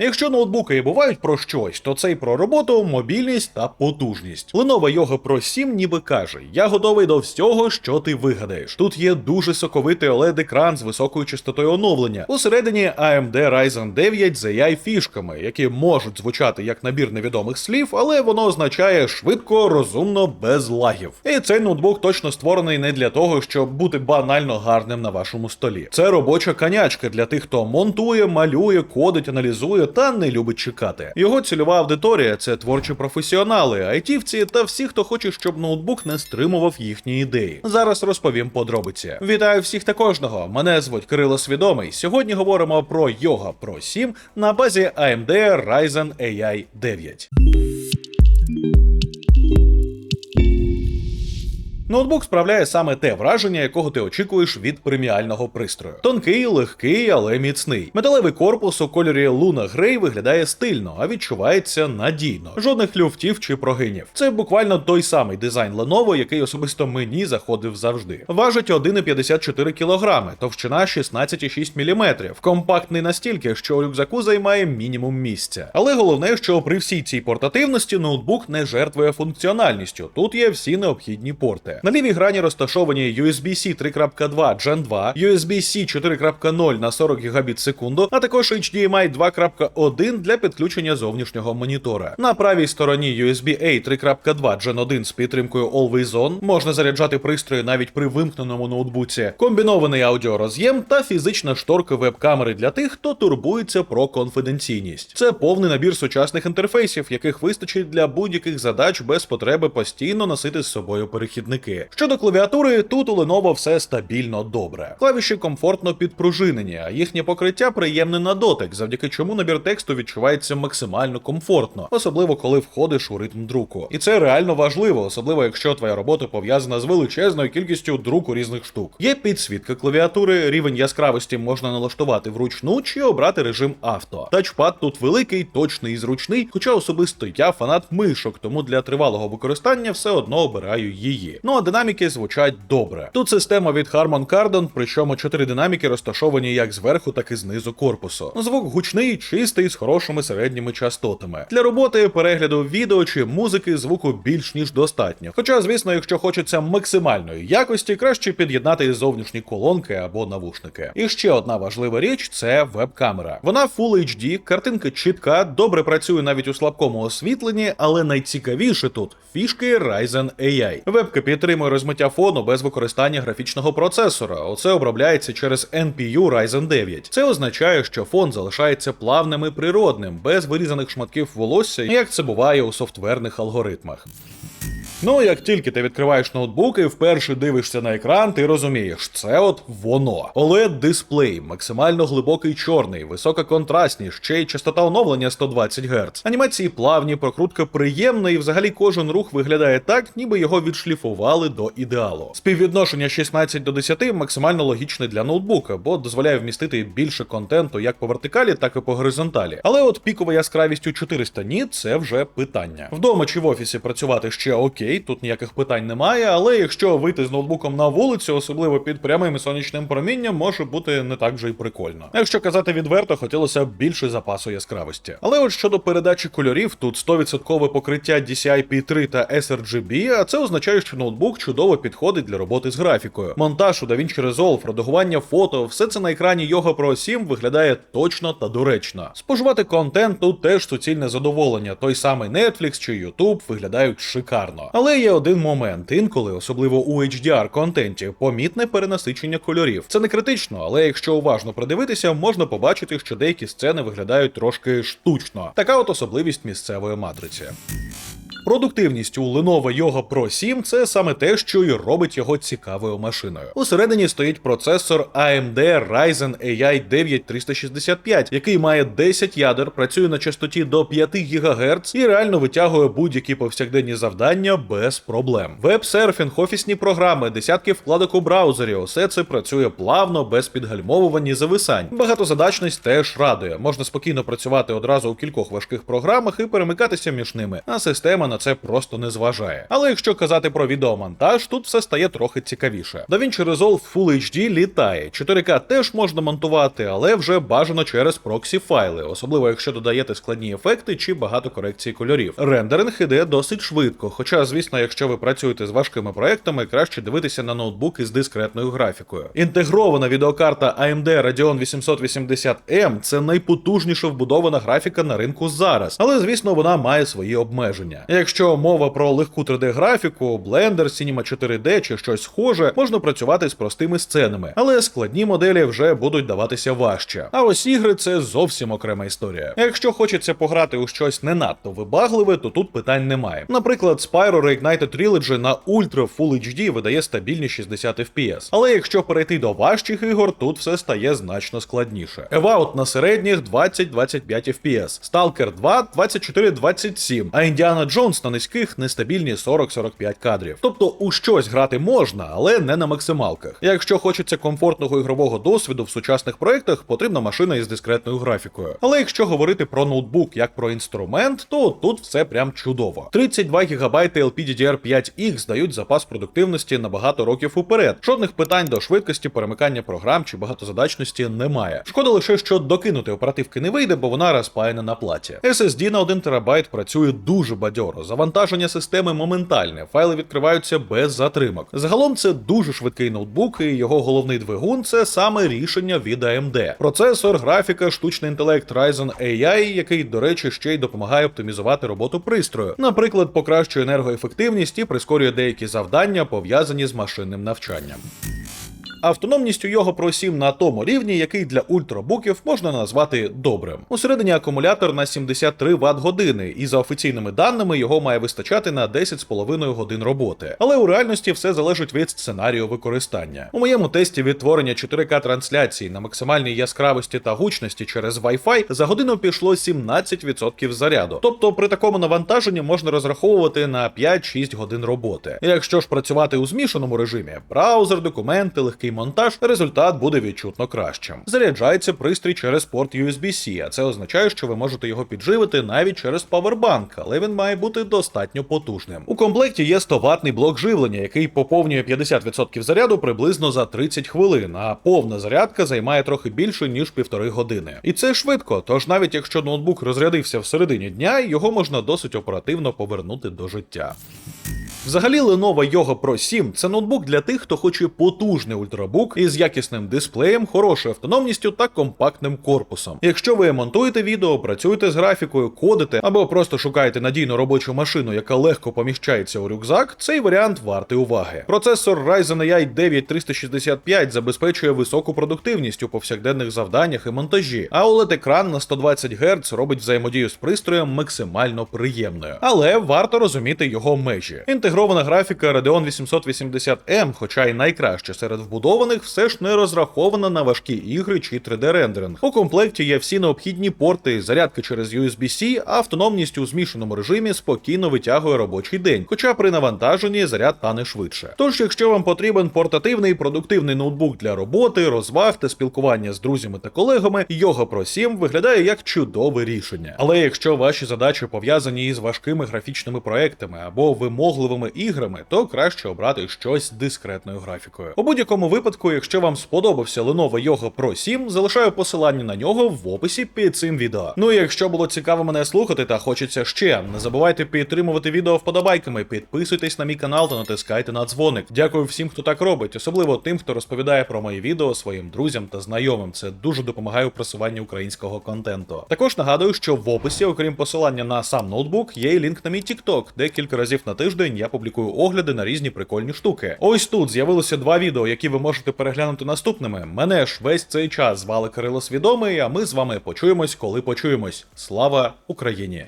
Якщо ноутбуки бувають про щось, то це й про роботу, мобільність та потужність. Lenovo Yoga Pro 7 ніби каже: Я готовий до всього, що ти вигадаєш. Тут є дуже соковитий oled екран з високою частотою оновлення. Усередині AMD Ryzen 9 з AI фішками, які можуть звучати як набір невідомих слів, але воно означає швидко, розумно, без лагів. І цей ноутбук точно створений не для того, щоб бути банально гарним на вашому столі. Це робоча конячка для тих, хто монтує, малює, кодить, аналізує та не любить чекати. Його цільова аудиторія це творчі професіонали, айтівці та всі, хто хоче, щоб ноутбук не стримував їхні ідеї. Зараз розповім подробиці. Вітаю всіх та кожного. Мене звуть Кирило Свідомий. Сьогодні говоримо про Yoga Pro 7 на базі AMD Ryzen AI 9. Ноутбук справляє саме те враження, якого ти очікуєш від преміального пристрою. Тонкий, легкий, але міцний. Металевий корпус у кольорі Луна Грей виглядає стильно, а відчувається надійно. Жодних люфтів чи прогинів. Це буквально той самий дизайн Lenovo, який особисто мені заходив завжди. Важить 1,54 кг, товщина 16,6 мм. Компактний настільки, що у рюкзаку займає мінімум місця. Але головне, що при всій цій портативності ноутбук не жертвує функціональністю. Тут є всі необхідні порти. На лівій грані розташовані USB-C 3.2 Gen 2, USB-C 4.0 на 40 Гбіт секунду, а також HDMI 2.1 для підключення зовнішнього монітора. На правій стороні USB-A 3.2 Gen 1 з підтримкою Always On. Можна заряджати пристрої навіть при вимкненому ноутбуці, комбінований аудіороз'єм та фізична шторка веб-камери для тих, хто турбується про конфіденційність. Це повний набір сучасних інтерфейсів, яких вистачить для будь-яких задач без потреби постійно носити з собою перехідники. Щодо клавіатури, тут у Lenovo все стабільно добре. Клавіші комфортно підпружинені, а їхнє покриття приємне на дотик, завдяки чому набір тексту відчувається максимально комфортно, особливо коли входиш у ритм друку. І це реально важливо, особливо якщо твоя робота пов'язана з величезною кількістю друку різних штук. Є підсвітка клавіатури, рівень яскравості можна налаштувати вручну чи обрати режим авто. Тачпад тут великий, точний і зручний, хоча особисто я фанат мишок, тому для тривалого використання все одно обираю її. Ну динаміки звучать добре. Тут система від Harman Kardon, причому чотири динаміки розташовані як зверху, так і знизу корпусу. Звук гучний, чистий, з хорошими середніми частотами. Для роботи, перегляду відео чи музики звуку більш ніж достатньо. Хоча, звісно, якщо хочеться максимальної якості, краще під'єднати зовнішні колонки або навушники. І ще одна важлива річ це веб-камера. Вона Full HD, картинка чітка, добре працює навіть у слабкому освітленні, але найцікавіше тут фішки Ryzen AI. Вебка підтримує розмиття фону без використання графічного процесора. Оце обробляється через NPU Ryzen 9. Це означає, що фон залишається плавним і природним, без вирізаних шматків волосся, як це буває у софтверних алгоритмах. Ну, як тільки ти відкриваєш ноутбук і вперше дивишся на екран, ти розумієш, це от воно. oled дисплей, максимально глибокий чорний, висока контрастність, ще й частота оновлення 120 Гц. Анімації плавні, прокрутка приємна, і взагалі кожен рух виглядає так, ніби його відшліфували до ідеалу. Співвідношення 16 до 10 максимально логічне для ноутбука, бо дозволяє вмістити більше контенту як по вертикалі, так і по горизонталі. Але от пікова яскравість у 400 ніт це вже питання. Вдома чи в офісі працювати ще окей, тут ніяких питань немає, але якщо вийти з ноутбуком на вулицю, особливо під прямим сонячним промінням, може бути не так вже й прикольно. Якщо казати відверто, хотілося б більше запасу яскравості. Але от щодо передачі кольорів, тут 100% покриття DCI-P3 та sRGB, а це означає, що ноутбук чудово підходить для роботи з графікою. Монтаж у DaVinci Resolve, редагування фото, все це на екрані Yoga Pro 7 виглядає точно та доречно. Споживати контент тут теж суцільне задоволення. Той самий Netflix чи YouTube виглядають шикарно. Але є один момент: інколи, особливо у HDR контенті, помітне перенасичення кольорів. Це не критично, але якщо уважно придивитися, можна побачити, що деякі сцени виглядають трошки штучно. Така от особливість місцевої матриці. Продуктивність у Lenovo Yoga Pro 7 це саме те, що і робить його цікавою машиною. Усередині стоїть процесор AMD Ryzen AI 9 365, який має 10 ядер, працює на частоті до 5 ГГц і реально витягує будь-які повсякденні завдання без проблем. Веб-серфінг, офісні програми, десятки вкладок у браузері, усе це працює плавно, без підгальмовувань і зависань. Багатозадачність теж радує. Можна спокійно працювати одразу у кількох важких програмах і перемикатися між ними. А система на це просто не зважає. Але якщо казати про відеомонтаж, тут все стає трохи цікавіше. DaVinci Resolve Full HD літає. 4К теж можна монтувати, але вже бажано через проксі файли, особливо якщо додаєте складні ефекти чи багато корекцій кольорів. Рендеринг іде досить швидко. Хоча, звісно, якщо ви працюєте з важкими проектами, краще дивитися на ноутбуки з дискретною графікою. Інтегрована відеокарта AMD Radeon 880M це найпотужніша вбудована графіка на ринку зараз, але звісно вона має свої обмеження. Якщо мова про легку 3D-графіку, Blender, Cinema 4D чи щось схоже, можна працювати з простими сценами, але складні моделі вже будуть даватися важче. А ось ігри це зовсім окрема історія. Якщо хочеться пограти у щось не надто вибагливе, то тут питань немає. Наприклад, Spyro Reignited Trilogy на Ultra Full HD видає стабільні 60 FPS. Але якщо перейти до важчих ігор, тут все стає значно складніше. Evout на середніх 20-25 FPS, Stalker 2 24-27, а Indiana Jones на низьких нестабільні 40-45 кадрів. Тобто у щось грати можна, але не на максималках. Якщо хочеться комфортного ігрового досвіду в сучасних проектах, потрібна машина із дискретною графікою. Але якщо говорити про ноутбук як про інструмент, то тут все прям чудово. 32 ГБ LPDDR5X дають запас продуктивності на багато років уперед. Жодних питань до швидкості перемикання програм чи багатозадачності немає. Шкода лише, що докинути оперативки не вийде, бо вона розпаяна на платі. SSD на 1 ТБ працює дуже бадьоро. Завантаження системи моментальне, файли відкриваються без затримок. Загалом це дуже швидкий ноутбук, і його головний двигун це саме рішення від AMD. Процесор, графіка, штучний інтелект Ryzen AI, який, до речі, ще й допомагає оптимізувати роботу пристрою. Наприклад, покращує енергоефективність і прискорює деякі завдання, пов'язані з машинним навчанням. Автономністю його 7 на тому рівні, який для ультрабуків можна назвати добрим. Усередині акумулятор на 73 Вт години, і за офіційними даними його має вистачати на 10,5 годин роботи. Але у реальності все залежить від сценарію використання. У моєму тесті відтворення 4К трансляції на максимальній яскравості та гучності через Wi-Fi за годину пішло 17% заряду. Тобто при такому навантаженні можна розраховувати на 5-6 годин роботи. Якщо ж працювати у змішаному режимі, браузер, документи, легкий монтаж, результат буде відчутно кращим. Заряджається пристрій через порт USB-C, а це означає, що ви можете його підживити навіть через павербанк, але він має бути достатньо потужним. У комплекті є 100 ватний блок живлення, який поповнює 50% заряду приблизно за 30 хвилин, а повна зарядка займає трохи більше ніж півтори години. І це швидко, тож навіть якщо ноутбук розрядився в середині дня, його можна досить оперативно повернути до життя. Взагалі, Lenovo Yoga Pro 7 це ноутбук для тих, хто хоче потужний ультрабук із якісним дисплеєм, хорошою автономністю та компактним корпусом. Якщо ви монтуєте відео, працюєте з графікою, кодите або просто шукаєте надійну робочу машину, яка легко поміщається у рюкзак, цей варіант вартий уваги. Процесор Ryzen AI 9 365 забезпечує високу продуктивність у повсякденних завданнях і монтажі, а oled екран на 120 Гц робить взаємодію з пристроєм максимально приємною. Але варто розуміти його межі. Інтегрована графіка Radeon 880M, хоча й найкраща серед вбудованих, все ж не розрахована на важкі ігри чи 3D-рендеринг. У комплекті є всі необхідні порти, зарядки через USB-C, а автономність у змішаному режимі спокійно витягує робочий день, хоча при навантаженні заряд тане швидше. Тож, якщо вам потрібен портативний продуктивний ноутбук для роботи, розваг та спілкування з друзями та колегами, Yoga Pro 7 виглядає як чудове рішення. Але якщо ваші задачі пов'язані із важкими графічними проектами або вимогливими іграми, то краще обрати щось з дискретною графікою. У будь-якому випадку, якщо вам сподобався Lenovo Yoga Pro 7, залишаю посилання на нього в описі під цим відео. Ну і якщо було цікаво мене слухати та хочеться ще, не забувайте підтримувати відео вподобайками, підписуйтесь на мій канал та натискайте на дзвоник. Дякую всім, хто так робить, особливо тим, хто розповідає про мої відео своїм друзям та знайомим. Це дуже допомагає у просуванні українського контенту. Також нагадую, що в описі, окрім посилання на сам ноутбук, є і лінк на мій TikTok, де кілька разів на тиждень публікую огляди на різні прикольні штуки. Ось тут з'явилося два відео, які ви можете переглянути наступними. Мене ж весь цей час звали Кирило Свідомий, а ми з вами почуємось, коли почуємось. Слава Україні!